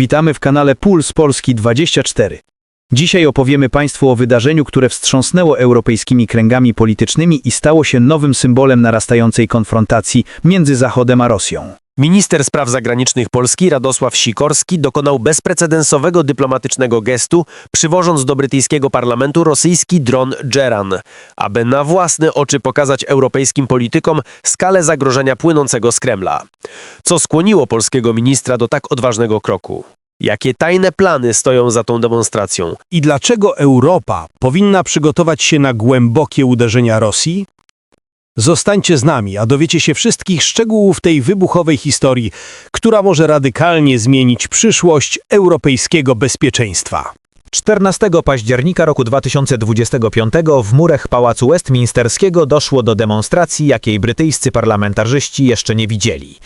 Witamy w kanale Puls Polski 24. Dzisiaj opowiemy Państwu o wydarzeniu, które wstrząsnęło europejskimi kręgami politycznymi i stało się nowym symbolem narastającej konfrontacji między Zachodem a Rosją. Minister spraw zagranicznych Polski Radosław Sikorski dokonał bezprecedensowego dyplomatycznego gestu, przywożąc do brytyjskiego parlamentu rosyjski dron Geran, aby na własne oczy pokazać europejskim politykom skalę zagrożenia płynącego z Kremla. Co skłoniło polskiego ministra do tak odważnego kroku? Jakie tajne plany stoją za tą demonstracją? I dlaczego Europa powinna przygotować się na głębokie uderzenia Rosji? Zostańcie z nami, a dowiecie się wszystkich szczegółów tej wybuchowej historii, która może radykalnie zmienić przyszłość europejskiego bezpieczeństwa. 14 października roku 2025 w murach Pałacu Westminsterskiego doszło do demonstracji, jakiej brytyjscy parlamentarzyści jeszcze nie widzieli.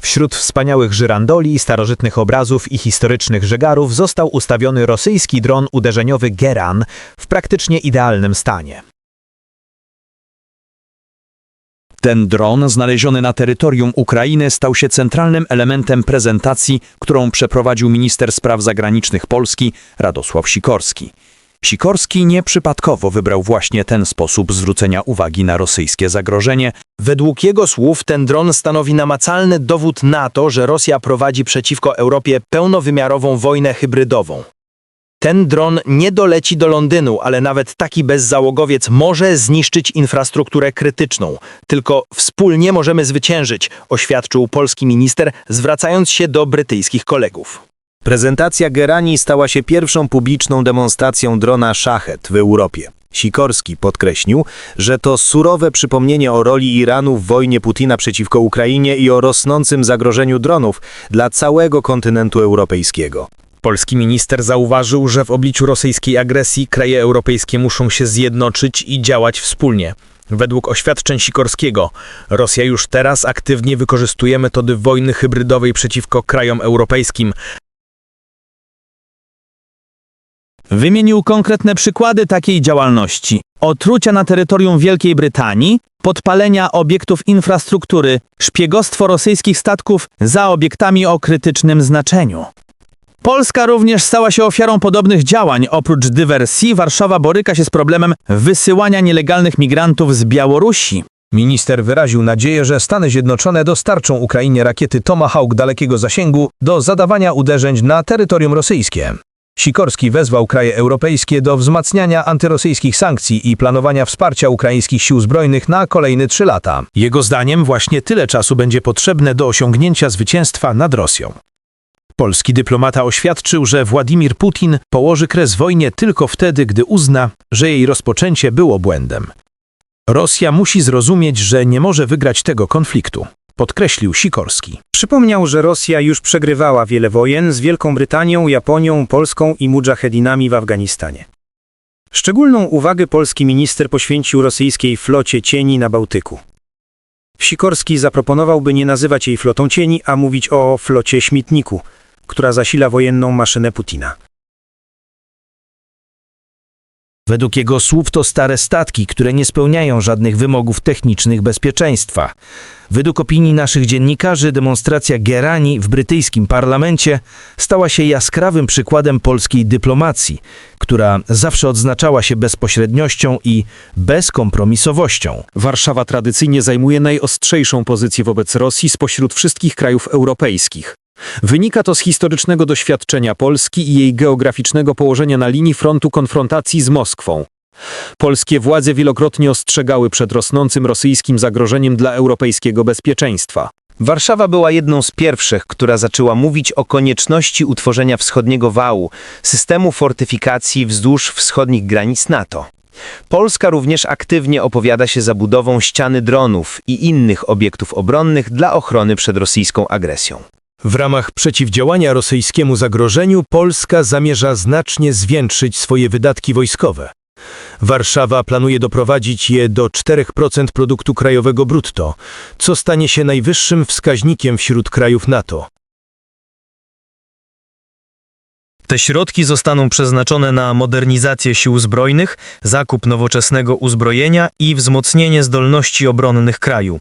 Wśród wspaniałych żyrandoli, starożytnych obrazów i historycznych żegarów został ustawiony rosyjski dron uderzeniowy Geran w praktycznie idealnym stanie. Ten dron, znaleziony na terytorium Ukrainy, stał się centralnym elementem prezentacji, którą przeprowadził minister spraw zagranicznych Polski Radosław Sikorski. Sikorski nieprzypadkowo wybrał właśnie ten sposób zwrócenia uwagi na rosyjskie zagrożenie. Według jego słów ten dron stanowi namacalny dowód na to, że Rosja prowadzi przeciwko Europie pełnowymiarową wojnę hybrydową. Ten dron nie doleci do Londynu, ale nawet taki bezzałogowiec może zniszczyć infrastrukturę krytyczną. Tylko wspólnie możemy zwyciężyć, oświadczył polski minister, zwracając się do brytyjskich kolegów. Prezentacja Gerani stała się pierwszą publiczną demonstracją drona Szachet w Europie. Sikorski podkreślił, że to surowe przypomnienie o roli Iranu w wojnie Putina przeciwko Ukrainie i o rosnącym zagrożeniu dronów dla całego kontynentu europejskiego. Polski minister zauważył, że w obliczu rosyjskiej agresji kraje europejskie muszą się zjednoczyć i działać wspólnie. Według oświadczeń Sikorskiego, Rosja już teraz aktywnie wykorzystuje metody wojny hybrydowej przeciwko krajom europejskim, Wymienił konkretne przykłady takiej działalności. Otrucia na terytorium Wielkiej Brytanii, podpalenia obiektów infrastruktury, szpiegostwo rosyjskich statków za obiektami o krytycznym znaczeniu. Polska również stała się ofiarą podobnych działań. Oprócz dywersji, Warszawa boryka się z problemem wysyłania nielegalnych migrantów z Białorusi. Minister wyraził nadzieję, że Stany Zjednoczone dostarczą Ukrainie rakiety Tomahawk dalekiego zasięgu do zadawania uderzeń na terytorium rosyjskie. Sikorski wezwał kraje europejskie do wzmacniania antyrosyjskich sankcji i planowania wsparcia ukraińskich sił zbrojnych na kolejne trzy lata. Jego zdaniem właśnie tyle czasu będzie potrzebne do osiągnięcia zwycięstwa nad Rosją. Polski dyplomata oświadczył, że Władimir Putin położy kres wojnie tylko wtedy, gdy uzna, że jej rozpoczęcie było błędem. Rosja musi zrozumieć, że nie może wygrać tego konfliktu, podkreślił Sikorski. Przypomniał, że Rosja już przegrywała wiele wojen z Wielką Brytanią, Japonią, Polską i mudżahedinami w Afganistanie. Szczególną uwagę polski minister poświęcił rosyjskiej flocie cieni na Bałtyku. Sikorski zaproponował, by nie nazywać jej flotą cieni, a mówić o flocie śmietniku, która zasila wojenną maszynę Putina. Według jego słów to stare statki, które nie spełniają żadnych wymogów technicznych bezpieczeństwa. Według opinii naszych dziennikarzy demonstracja Gerani w brytyjskim parlamencie stała się jaskrawym przykładem polskiej dyplomacji, która zawsze odznaczała się bezpośredniością i bezkompromisowością. Warszawa tradycyjnie zajmuje najostrzejszą pozycję wobec Rosji spośród wszystkich krajów europejskich. Wynika to z historycznego doświadczenia Polski i jej geograficznego położenia na linii frontu konfrontacji z Moskwą. Polskie władze wielokrotnie ostrzegały przed rosnącym rosyjskim zagrożeniem dla europejskiego bezpieczeństwa. Warszawa była jedną z pierwszych, która zaczęła mówić o konieczności utworzenia wschodniego wału, systemu fortyfikacji wzdłuż wschodnich granic NATO. Polska również aktywnie opowiada się za budową ściany dronów i innych obiektów obronnych dla ochrony przed rosyjską agresją. W ramach przeciwdziałania rosyjskiemu zagrożeniu Polska zamierza znacznie zwiększyć swoje wydatki wojskowe. Warszawa planuje doprowadzić je do 4% produktu krajowego brutto, co stanie się najwyższym wskaźnikiem wśród krajów NATO. Te środki zostaną przeznaczone na modernizację sił zbrojnych, zakup nowoczesnego uzbrojenia i wzmocnienie zdolności obronnych kraju.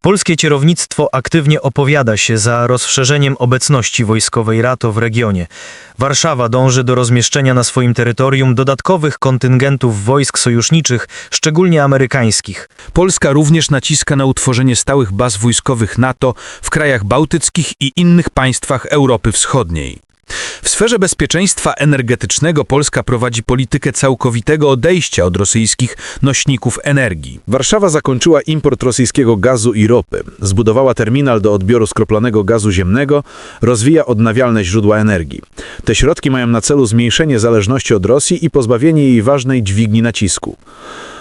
Polskie kierownictwo aktywnie opowiada się za rozszerzeniem obecności wojskowej RATO w regionie. Warszawa dąży do rozmieszczenia na swoim terytorium dodatkowych kontyngentów wojsk sojuszniczych, szczególnie amerykańskich. Polska również naciska na utworzenie stałych baz wojskowych NATO w krajach bałtyckich i innych państwach Europy Wschodniej. W sferze bezpieczeństwa energetycznego Polska prowadzi politykę całkowitego odejścia od rosyjskich nośników energii. Warszawa zakończyła import rosyjskiego gazu i ropy, zbudowała terminal do odbioru skroplonego gazu ziemnego, rozwija odnawialne źródła energii. Te środki mają na celu zmniejszenie zależności od Rosji i pozbawienie jej ważnej dźwigni nacisku.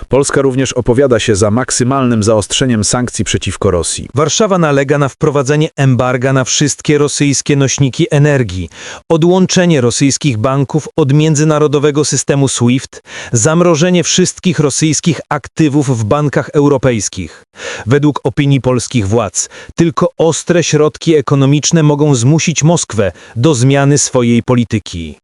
Polska również opowiada się za maksymalnym zaostrzeniem sankcji przeciwko Rosji. Warszawa nalega na wprowadzenie embarga na wszystkie rosyjskie nośniki energii, odłączenie rosyjskich banków od międzynarodowego systemu SWIFT, zamrożenie wszystkich rosyjskich aktywów w bankach europejskich. Według opinii polskich władz, tylko ostre środki ekonomiczne mogą zmusić Moskwę do zmiany swojej polityki.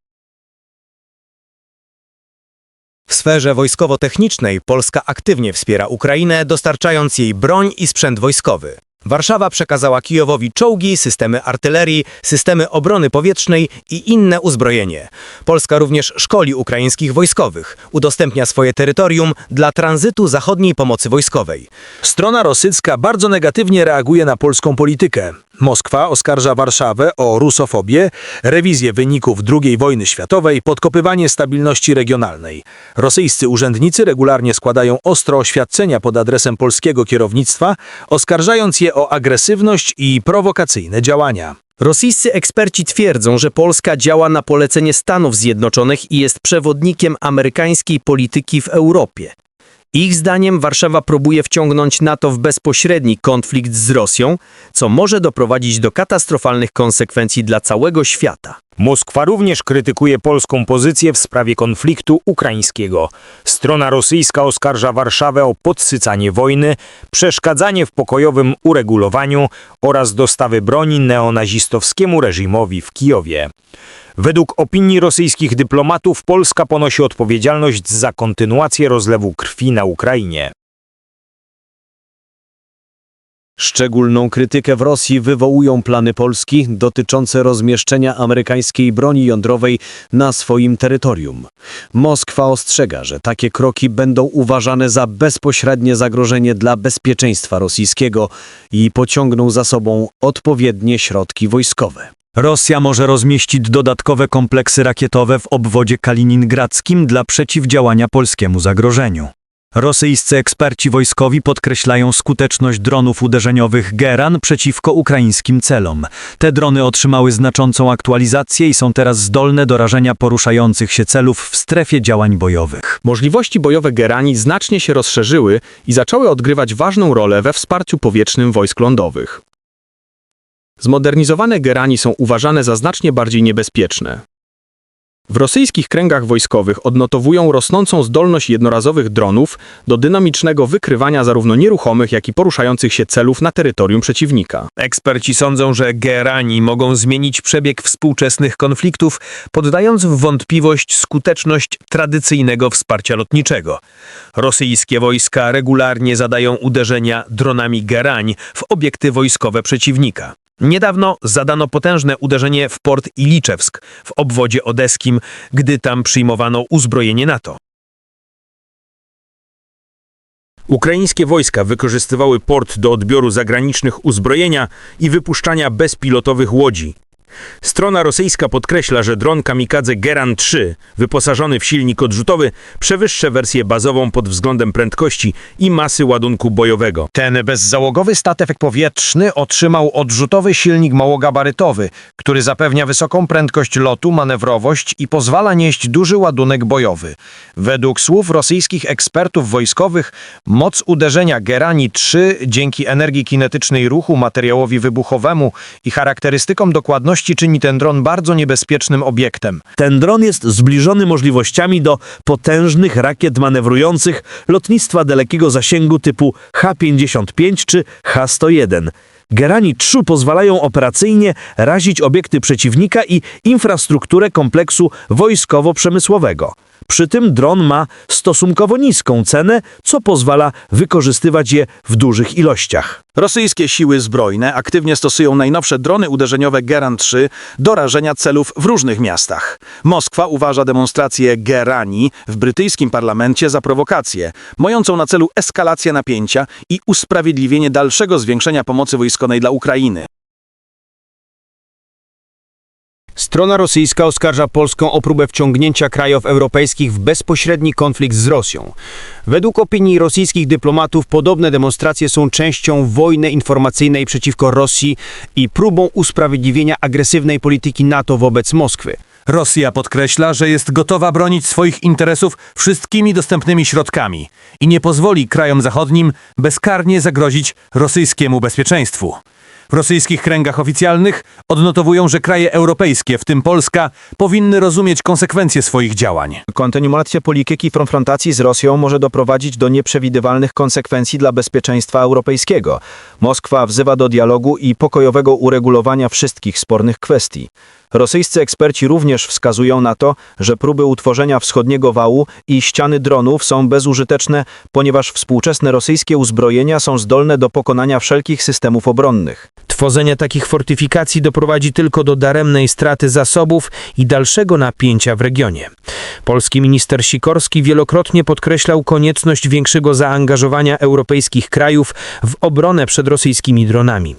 Sferze wojskowo-technicznej Polska aktywnie wspiera Ukrainę, dostarczając jej broń i sprzęt wojskowy. Warszawa przekazała Kijowowi czołgi, systemy artylerii, systemy obrony powietrznej i inne uzbrojenie. Polska również szkoli ukraińskich wojskowych, udostępnia swoje terytorium dla tranzytu zachodniej pomocy wojskowej. Strona rosyjska bardzo negatywnie reaguje na polską politykę. Moskwa oskarża Warszawę o rusofobię, rewizję wyników II wojny światowej, podkopywanie stabilności regionalnej. Rosyjscy urzędnicy regularnie składają ostre oświadczenia pod adresem polskiego kierownictwa, oskarżając je o agresywność i prowokacyjne działania. Rosyjscy eksperci twierdzą, że Polska działa na polecenie Stanów Zjednoczonych i jest przewodnikiem amerykańskiej polityki w Europie. Ich zdaniem Warszawa próbuje wciągnąć NATO w bezpośredni konflikt z Rosją, co może doprowadzić do katastrofalnych konsekwencji dla całego świata. Moskwa również krytykuje polską pozycję w sprawie konfliktu ukraińskiego. Strona rosyjska oskarża Warszawę o podsycanie wojny, przeszkadzanie w pokojowym uregulowaniu oraz dostawy broni neonazistowskiemu reżimowi w Kijowie. Według opinii rosyjskich dyplomatów Polska ponosi odpowiedzialność za kontynuację rozlewu krwi na Ukrainie. Szczególną krytykę w Rosji wywołują plany Polski dotyczące rozmieszczenia amerykańskiej broni jądrowej na swoim terytorium. Moskwa ostrzega, że takie kroki będą uważane za bezpośrednie zagrożenie dla bezpieczeństwa rosyjskiego i pociągną za sobą odpowiednie środki wojskowe. Rosja może rozmieścić dodatkowe kompleksy rakietowe w obwodzie kaliningradzkim dla przeciwdziałania polskiemu zagrożeniu. Rosyjscy eksperci wojskowi podkreślają skuteczność dronów uderzeniowych Geran przeciwko ukraińskim celom. Te drony otrzymały znaczącą aktualizację i są teraz zdolne do rażenia poruszających się celów w strefie działań bojowych. Możliwości bojowe Gerani znacznie się rozszerzyły i zaczęły odgrywać ważną rolę we wsparciu powietrznym wojsk lądowych. Zmodernizowane Gerani są uważane za znacznie bardziej niebezpieczne. W rosyjskich kręgach wojskowych odnotowują rosnącą zdolność jednorazowych dronów do dynamicznego wykrywania zarówno nieruchomych, jak i poruszających się celów na terytorium przeciwnika. Eksperci sądzą, że Gerani mogą zmienić przebieg współczesnych konfliktów, poddając w wątpliwość skuteczność tradycyjnego wsparcia lotniczego. Rosyjskie wojska regularnie zadają uderzenia dronami Gerań w obiekty wojskowe przeciwnika. Niedawno zadano potężne uderzenie w port Iliczewsk w obwodzie odeskim, gdy tam przyjmowano uzbrojenie NATO. Ukraińskie wojska wykorzystywały port do odbioru zagranicznych uzbrojenia i wypuszczania bezpilotowych łodzi. Strona rosyjska podkreśla, że dron kamikadze Geran 3, wyposażony w silnik odrzutowy, przewyższa wersję bazową pod względem prędkości i masy ładunku bojowego. Ten bezzałogowy statek powietrzny otrzymał odrzutowy silnik małogabarytowy, który zapewnia wysoką prędkość lotu, manewrowość i pozwala nieść duży ładunek bojowy. Według słów rosyjskich ekspertów wojskowych, moc uderzenia Gerani 3 dzięki energii kinetycznej ruchu, materiałowi wybuchowemu i charakterystykom dokładności czyni ten dron bardzo niebezpiecznym obiektem. Ten dron jest zbliżony możliwościami do potężnych rakiet manewrujących lotnictwa dalekiego zasięgu typu H-55 czy H-101. Gerani 3 pozwalają operacyjnie razić obiekty przeciwnika i infrastrukturę kompleksu wojskowo-przemysłowego. Przy tym dron ma stosunkowo niską cenę, co pozwala wykorzystywać je w dużych ilościach. Rosyjskie siły zbrojne aktywnie stosują najnowsze drony uderzeniowe Geran-3 do rażenia celów w różnych miastach. Moskwa uważa demonstrację Gerani w brytyjskim parlamencie za prowokację, mającą na celu eskalację napięcia i usprawiedliwienie dalszego zwiększenia pomocy wojskowej dla Ukrainy. Strona rosyjska oskarża Polską o próbę wciągnięcia krajów europejskich w bezpośredni konflikt z Rosją. Według opinii rosyjskich dyplomatów podobne demonstracje są częścią wojny informacyjnej przeciwko Rosji i próbą usprawiedliwienia agresywnej polityki NATO wobec Moskwy. Rosja podkreśla, że jest gotowa bronić swoich interesów wszystkimi dostępnymi środkami i nie pozwoli krajom zachodnim bezkarnie zagrozić rosyjskiemu bezpieczeństwu. W rosyjskich kręgach oficjalnych odnotowują, że kraje europejskie, w tym Polska, powinny rozumieć konsekwencje swoich działań. Kontynuacja polityki konfrontacji z Rosją może doprowadzić do nieprzewidywalnych konsekwencji dla bezpieczeństwa europejskiego. Moskwa wzywa do dialogu i pokojowego uregulowania wszystkich spornych kwestii. Rosyjscy eksperci również wskazują na to, że próby utworzenia wschodniego wału i ściany dronów są bezużyteczne, ponieważ współczesne rosyjskie uzbrojenia są zdolne do pokonania wszelkich systemów obronnych. Tworzenie takich fortyfikacji doprowadzi tylko do daremnej straty zasobów i dalszego napięcia w regionie. Polski minister Sikorski wielokrotnie podkreślał konieczność większego zaangażowania europejskich krajów w obronę przed rosyjskimi dronami.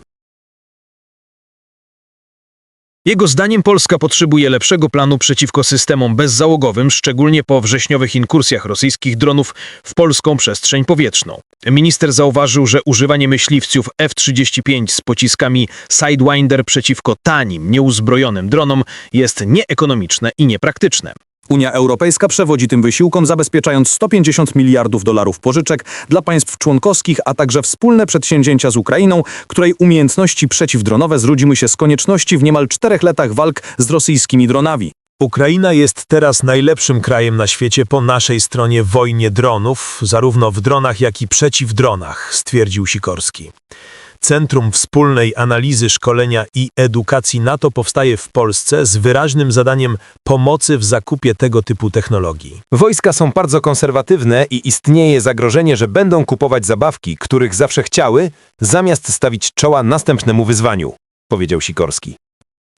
Jego zdaniem Polska potrzebuje lepszego planu przeciwko systemom bezzałogowym, szczególnie po wrześniowych inkursjach rosyjskich dronów w polską przestrzeń powietrzną. Minister zauważył, że używanie myśliwców F-35 z pociskami Sidewinder przeciwko tanim, nieuzbrojonym dronom jest nieekonomiczne i niepraktyczne. Unia Europejska przewodzi tym wysiłkom, zabezpieczając 150 miliardów dolarów pożyczek dla państw członkowskich, a także wspólne przedsięwzięcia z Ukrainą, której umiejętności przeciwdronowe zrodziły się z konieczności w niemal czterech latach walk z rosyjskimi dronami. Ukraina jest teraz najlepszym krajem na świecie po naszej stronie wojnie dronów, zarówno w dronach, jak i przeciw dronach, stwierdził Sikorski. Centrum Wspólnej Analizy Szkolenia i Edukacji NATO powstaje w Polsce z wyraźnym zadaniem pomocy w zakupie tego typu technologii. Wojska są bardzo konserwatywne i istnieje zagrożenie, że będą kupować zabawki, których zawsze chciały, zamiast stawić czoła następnemu wyzwaniu, powiedział Sikorski.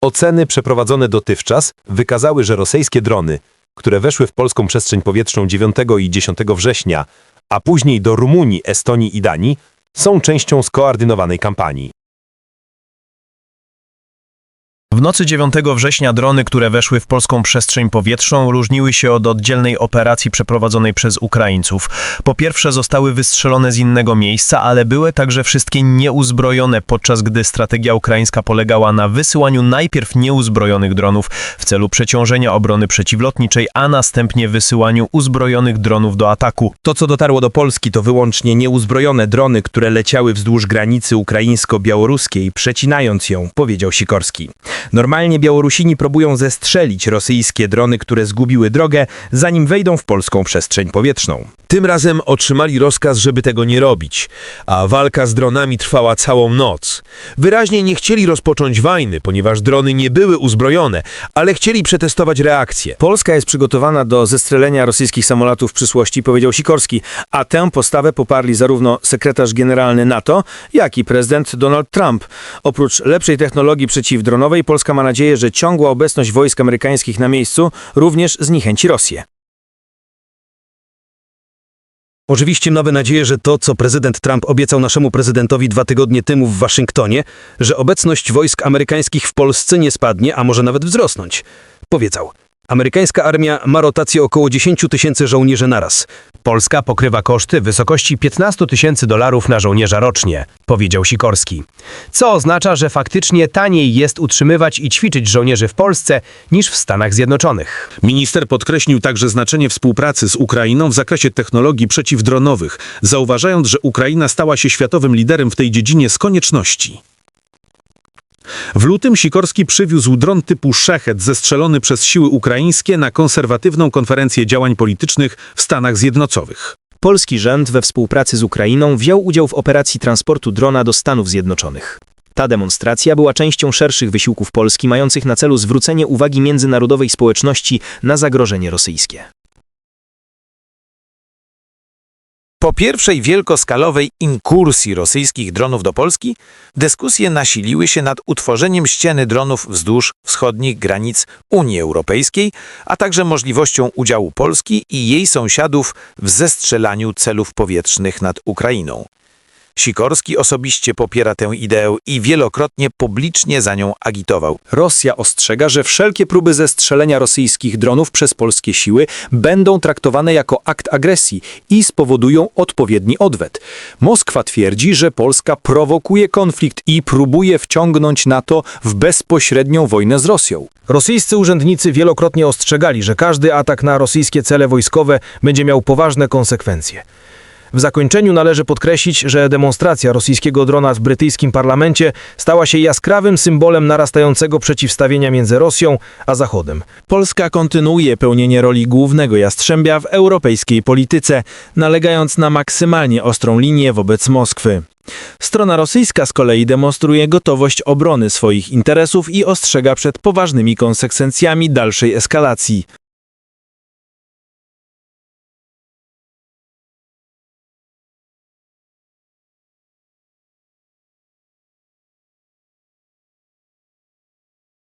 Oceny przeprowadzone dotychczas wykazały, że rosyjskie drony, które weszły w polską przestrzeń powietrzną 9 i 10 września, a później do Rumunii, Estonii i Danii, są częścią skoordynowanej kampanii. W nocy 9 września drony, które weszły w polską przestrzeń powietrzną, różniły się od oddzielnej operacji przeprowadzonej przez Ukraińców. Po pierwsze zostały wystrzelone z innego miejsca, ale były także wszystkie nieuzbrojone, podczas gdy strategia ukraińska polegała na wysyłaniu najpierw nieuzbrojonych dronów w celu przeciążenia obrony przeciwlotniczej, a następnie wysyłaniu uzbrojonych dronów do ataku. To, co dotarło do Polski, to wyłącznie nieuzbrojone drony, które leciały wzdłuż granicy ukraińsko-białoruskiej, przecinając ją, powiedział Sikorski. Normalnie Białorusini próbują zestrzelić rosyjskie drony, które zgubiły drogę, zanim wejdą w polską przestrzeń powietrzną. Tym razem otrzymali rozkaz, żeby tego nie robić, a walka z dronami trwała całą noc. Wyraźnie nie chcieli rozpocząć wojny, ponieważ drony nie były uzbrojone, ale chcieli przetestować reakcję. Polska jest przygotowana do zestrzelenia rosyjskich samolotów w przyszłości, powiedział Sikorski, a tę postawę poparli zarówno sekretarz generalny NATO, jak i prezydent Donald Trump. Oprócz lepszej technologii przeciwdronowej, Polska ma nadzieję, że ciągła obecność wojsk amerykańskich na miejscu również zniechęci Rosję. Oczywiście mamy nadzieję, że to, co prezydent Trump obiecał naszemu prezydentowi dwa tygodnie temu w Waszyngtonie, że obecność wojsk amerykańskich w Polsce nie spadnie, a może nawet wzrosnąć. Powiedział. Amerykańska armia ma rotację około 10 tysięcy żołnierzy naraz. Polska pokrywa koszty w wysokości 15 tysięcy dolarów na żołnierza rocznie, powiedział Sikorski. Co oznacza, że faktycznie taniej jest utrzymywać i ćwiczyć żołnierzy w Polsce niż w Stanach Zjednoczonych. Minister podkreślił także znaczenie współpracy z Ukrainą w zakresie technologii przeciwdronowych, zauważając, że Ukraina stała się światowym liderem w tej dziedzinie z konieczności. W lutym Sikorski przywiózł dron typu Szachet zestrzelony przez siły ukraińskie na konserwatywną konferencję działań politycznych w Stanach Zjednoczonych. Polski rząd we współpracy z Ukrainą wziął udział w operacji transportu drona do Stanów Zjednoczonych. Ta demonstracja była częścią szerszych wysiłków Polski mających na celu zwrócenie uwagi międzynarodowej społeczności na zagrożenie rosyjskie. Po pierwszej wielkoskalowej inkursji rosyjskich dronów do Polski, dyskusje nasiliły się nad utworzeniem ściany dronów wzdłuż wschodnich granic Unii Europejskiej, a także możliwością udziału Polski i jej sąsiadów w zestrzelaniu celów powietrznych nad Ukrainą. Sikorski osobiście popiera tę ideę i wielokrotnie publicznie za nią agitował. Rosja ostrzega, że wszelkie próby zestrzelenia rosyjskich dronów przez polskie siły będą traktowane jako akt agresji i spowodują odpowiedni odwet. Moskwa twierdzi, że Polska prowokuje konflikt i próbuje wciągnąć NATO w bezpośrednią wojnę z Rosją. Rosyjscy urzędnicy wielokrotnie ostrzegali, że każdy atak na rosyjskie cele wojskowe będzie miał poważne konsekwencje. W zakończeniu należy podkreślić, że demonstracja rosyjskiego drona w brytyjskim parlamencie stała się jaskrawym symbolem narastającego przeciwstawienia między Rosją a Zachodem. Polska kontynuuje pełnienie roli głównego jastrzębia w europejskiej polityce, nalegając na maksymalnie ostrą linię wobec Moskwy. Strona rosyjska z kolei demonstruje gotowość obrony swoich interesów i ostrzega przed poważnymi konsekwencjami dalszej eskalacji.